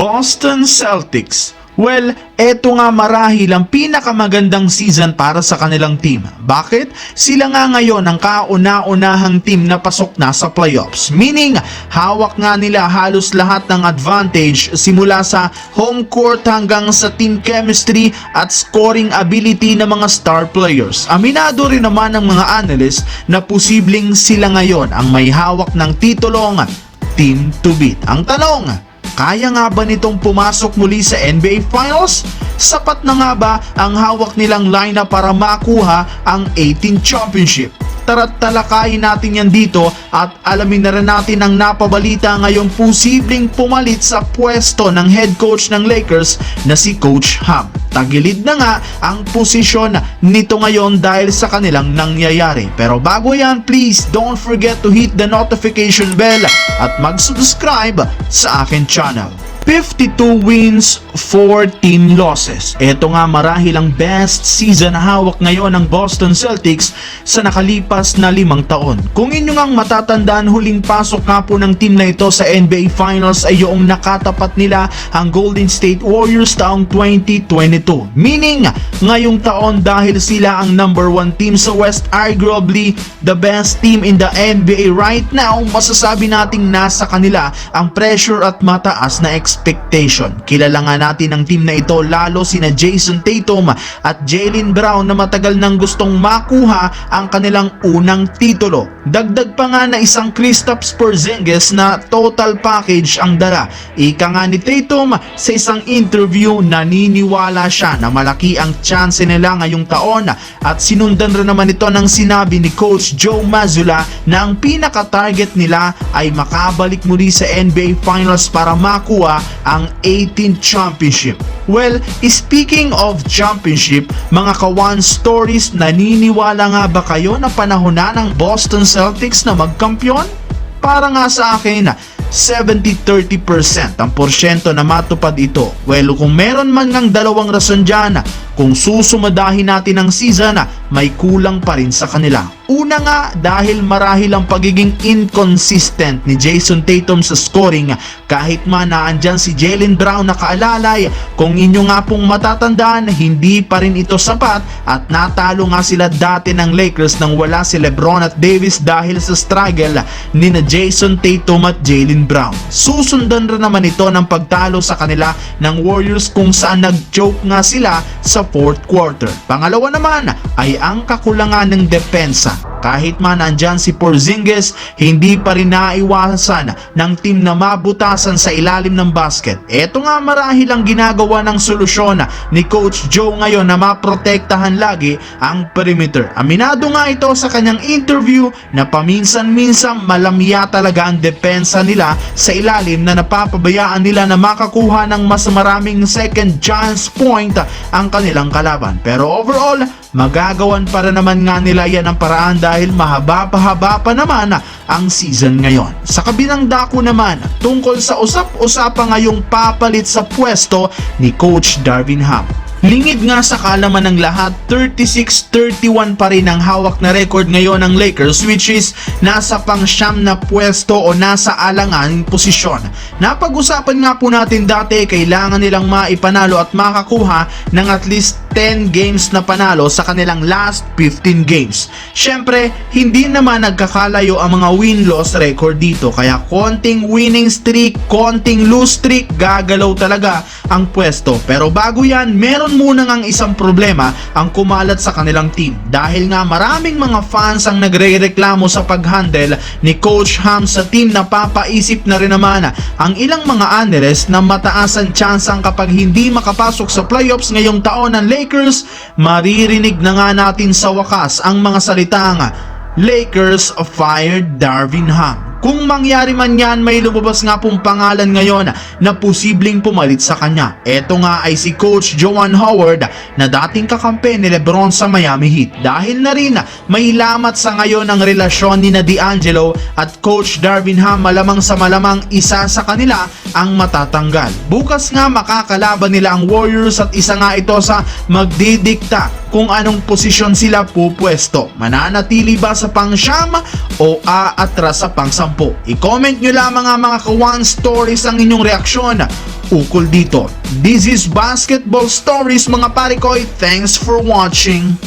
Boston Celtics. Well, eto nga marahil ang pinakamagandang season para sa kanilang team. Bakit? Sila nga ngayon ang kauna-unahang team na pasok na sa playoffs. Meaning, hawak nga nila halos lahat ng advantage simula sa home court hanggang sa team chemistry at scoring ability ng mga star players. Aminado rin naman ng mga analyst na posibleng sila ngayon ang may hawak ng titulong team to beat. Ang tanong, kaya nga ba nitong pumasok muli sa NBA Finals? Sapat na nga ba ang hawak nilang lineup para makuha ang 18 championship? Tara't talakayin natin yan dito at alamin na rin natin ang napabalita ngayong posibleng pumalit sa pwesto ng head coach ng Lakers na si Coach Ham. Tagilid na nga ang posisyon nito ngayon dahil sa kanilang nangyayari. Pero bago yan, please don't forget to hit the notification bell at mag-subscribe sa akin channel. 52 wins, 14 losses. Ito nga marahil ang best season na hawak ngayon ng Boston Celtics sa nakalipas na limang taon. Kung inyo ngang matatandaan huling pasok nga po ng team na ito sa NBA Finals ay yung nakatapat nila ang Golden State Warriors taong 2022. Meaning, ngayong taon dahil sila ang number one team sa West, arguably the best team in the NBA right now, masasabi nating nasa kanila ang pressure at mataas na expectation. Kilala nga natin ang team na ito lalo sina Jason Tatum at Jalen Brown na matagal nang gustong makuha ang kanilang unang titulo. Dagdag pa nga na isang Kristaps Porzingis na total package ang dala. Ika nga ni Tatum sa isang interview naniniwala siya na malaki ang chance nila ngayong taon at sinundan rin naman ito ng sinabi ni Coach Joe Mazzulla na ang pinaka-target nila ay makabalik muli sa NBA Finals para makuha ang 18th championship. Well, speaking of championship, mga kawan stories, naniniwala nga ba kayo na panahon na ng Boston Celtics na magkampiyon? Para nga sa akin, 70-30% ang porsyento na matupad ito. Well, kung meron man ngang dalawang rason dyan, kung susumadahin natin ang season, may kulang pa rin sa kanila. Una nga dahil marahil ang pagiging inconsistent ni Jason Tatum sa scoring kahit man naandyan si Jalen Brown na kaalalay kung inyo nga pong matatandaan hindi pa rin ito sapat at natalo nga sila dati ng Lakers nang wala si Lebron at Davis dahil sa struggle ni na Jason Tatum at Jalen Brown. Susundan rin naman ito ng pagtalo sa kanila ng Warriors kung saan nag-choke nga sila sa fourth quarter. Pangalawa naman ay ang kakulangan ng depensa. Kahit man andyan si Porzingis, hindi pa rin naiwasan ng team na mabutasan sa ilalim ng basket. Ito nga marahil ang ginagawa ng solusyon ni Coach Joe ngayon na maprotektahan lagi ang perimeter. Aminado nga ito sa kanyang interview na paminsan-minsan malamya talaga ang depensa nila sa ilalim na napapabayaan nila na makakuha ng mas maraming second chance point ang kanilang kalaban. Pero overall, magagawan para naman nga nila yan ang paraan dahil mahaba-pahaba pa naman ang season ngayon. Sa kabilang dako naman, tungkol sa usap-usapang ngayong papalit sa pwesto ni Coach Darvin Ham. Lingid nga sa kalaman ng lahat, 36-31 pa rin ang hawak na record ngayon ng Lakers which is nasa pang siyam na pwesto o nasa alangan posisyon. Napag-usapan nga po natin dati, kailangan nilang maipanalo at makakuha ng at least 10 games na panalo sa kanilang last 15 games. Syempre, hindi naman nagkakalayo ang mga win-loss record dito kaya konting winning streak, konting lose streak, gagalaw talaga ang pwesto. Pero bago yan, meron muna ang isang problema ang kumalat sa kanilang team dahil nga maraming mga fans ang nagre-reklamo sa pag-handle ni Coach Ham sa team na papaisip na rin naman ang ilang mga analysts na mataas ang tsansang kapag hindi makapasok sa playoffs ngayong taon ng Lakers, maririnig na nga natin sa wakas ang mga salitang Lakers fired Darvin Ham. Kung mangyari man yan, may lumabas nga pong pangalan ngayon na posibleng pumalit sa kanya. Ito nga ay si Coach Joan Howard na dating kakampi ni Lebron sa Miami Heat. Dahil na rin may lamat sa ngayon ang relasyon ni na D'Angelo at Coach Darvin Ham malamang sa malamang isa sa kanila ang matatanggal. Bukas nga makakalaban nila ang Warriors at isa nga ito sa magdidikta kung anong posisyon sila pupwesto. Mananatili ba sa pangsyam o aatras sa pangsampu? Po, i-comment nyo lamang ang mga kawan stories ang inyong reaksyon. Ukol dito, this is Basketball Stories mga pare ko. Thanks for watching.